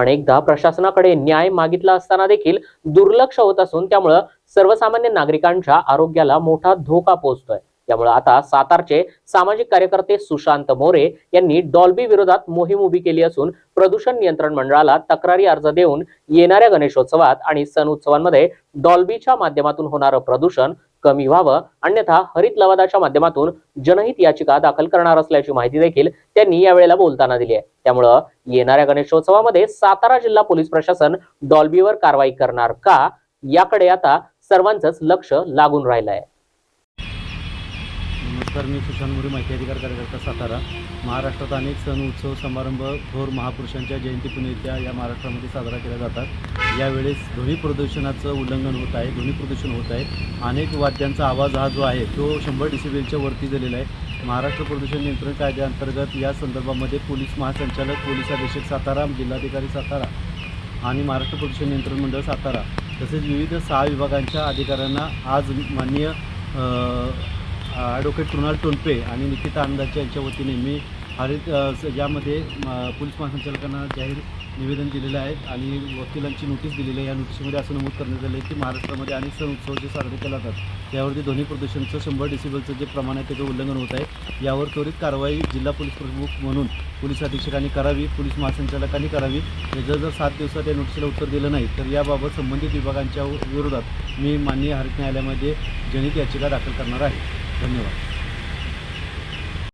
अनेकदा प्रशासनाकडे न्याय मागितला असताना देखील दुर्लक्ष होत असून त्यामुळं सर्वसामान्य नागरिकांच्या आरोग्याला मोठा धोका पोहोचतोय. त्यामुळे आता सातारचे सामाजिक कार्यकर्ते सुशांत मोरे यांनी डॉल्बी विरोधात मोहीम उभी केली असून प्रदूषण नियंत्रण मंडळाला तक्रारी अर्ज देऊन येणाऱ्या गणेशोत्सवात आणि सण उत्सवांमध्ये डॉल्बीच्या माध्यमातून होणारं प्रदूषण कमी व्हावं अन्यथा हरित लवादाच्या माध्यमातून जनहित याचिका दाखल करणार असल्याची माहिती देखील त्यांनी यावेळेला बोलताना दिली आहे. त्यामुळं येणाऱ्या गणेशोत्सवामध्ये सातारा जिल्हा पोलीस प्रशासन डॉल्बीवर कारवाई करणार का? याकडे आता सर्वांचंच लक्ष लागून राहिलं आहे नमस्कार मी सुशांत मोरे माहिती अधिकार कार्यकर्ता सातारा. महाराष्ट्रात अनेक सण उत्सव समारंभ थोर महापुरुषांच्या जयंती पुण्यतिथ्या या महाराष्ट्रामध्ये साजरा केल्या जातात. यावेळेस ध्वनी प्रदूषणाचं उल्लंघन होत आहे ध्वनी प्रदूषण होत आहे. अनेक वाद्यांचा आवाज हा जो आहे तो शंभर डिसिबेलच्या वरती झालेला आहे. महाराष्ट्र प्रदूषण नियंत्रण कायद्याअंतर्गत या संदर्भामध्ये पोलीस महासंचालक पोलीस अधीक्षक सातारा जिल्हाधिकारी सातारा आणि महाराष्ट्र प्रदूषण नियंत्रण मंडळ सातारा तसेच विविध सहा विभागांच्या अधिकाऱ्यांना आज माननीय ॲडव्होकेट कृणाल टोनपे आणि निकिता आनंदाच्या यांच्या वतीने मी हरित स- यामध्ये पोलीस महासंचालकांना जाहीर निवेदन दिलेलं आहे आणि वकिलांची नोटीस दिलेली आहे. या नोटीसमध्ये असं नमूद करण्यात आलं आहे की महाराष्ट्रामध्ये अनेक सण उत्सव जे साजरे केले जातात त्यावरती ध्वनी प्रदूषणचं शंभर डिसिबलचं जे प्रमाण आहे त्याचं उल्लंघन होत आहे. यावर त्वरित कारवाई जिल्हा पोलीस प्रमुख म्हणून पोलीस अधीक्षकांनी करावी पोलीस महासंचालकांनी करावी. जर जर सात दिवसात या नोटीसला उत्तर दिलं नाही तर याबाबत संबंधित विभागांच्या विरोधात मी माननीय हरित न्यायालयामध्ये जनहित याचिका दाखल करणार आहे. धन्यवाद.